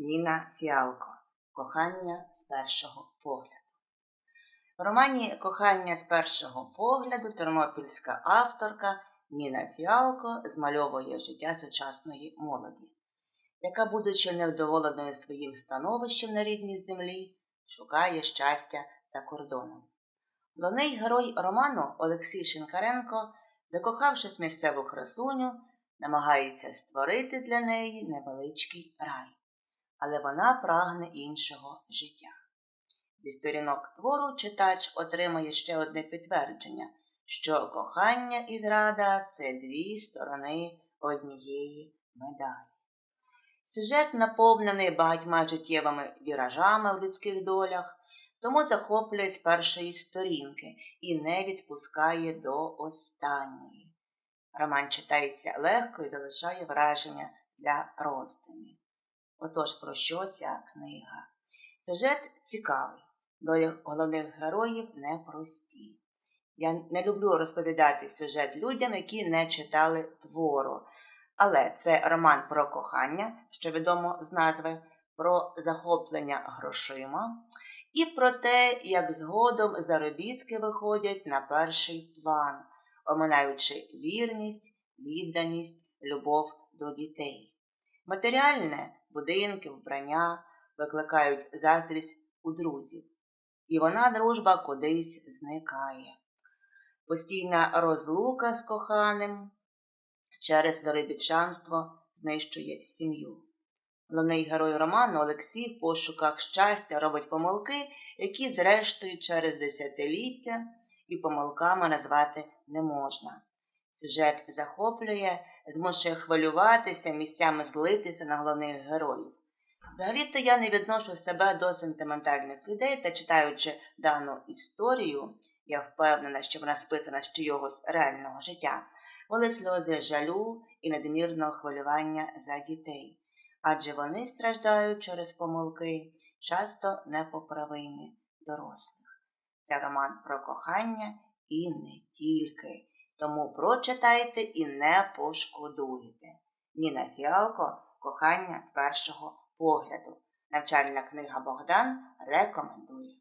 Ніна Фіалко. Кохання з першого погляду. В романі Кохання з першого погляду тернопільська авторка Ніна Фіалко змальовує життя сучасної молоді, яка, будучи невдоволеною своїм становищем на рідній землі, шукає щастя за кордоном. Головний герой роману Олексій Шинкаренко, закохавшись місцеву красуню, намагається створити для неї невеличкий рай, але вона прагне іншого життя. Зі сторінок твору читач отримає ще одне підтвердження, що кохання і зрада це дві сторони однієї медалі. Сюжет наповнений багатьма життєвими віражами в людських долях, тому захоплює з першої сторінки і не відпускає до останньої. Роман читається легко і залишає враження для роздумів. Отож, про що ця книга? Сюжет цікавий, долі головних героїв непрості. Я не люблю розповідати сюжет людям, які не читали твору. Але це роман про кохання, що відомо з назви, про захоплення грошима, і про те, як згодом заробітки виходять на перший план, оминаючи вірність, відданість, любов до дітей. Матеріальне будинки, вбрання викликають заздрість у друзів, і вона дружба кудись зникає. Постійна розлука з коханим через заробітчанство знищує сім'ю. Головний герой роману Олексій в пошуках щастя робить помилки, які, зрештою, через десятиліття і помилками назвати не можна. Сюжет захоплює, змушує хвилюватися, місцями злитися на головних героїв. Взагалі-то я не відношу себе до сентиментальних людей та читаючи дану історію, я впевнена, що вона списана з чийогось реального життя, були сльози жалю і надмірного хвилювання за дітей, адже вони страждають через помилки, часто непоправимі дорослих. Це роман про кохання і не тільки. Тому прочитайте і не пошкодуєте. Ніна Фіалко Кохання з першого погляду. Навчальна книга Богдан рекомендує.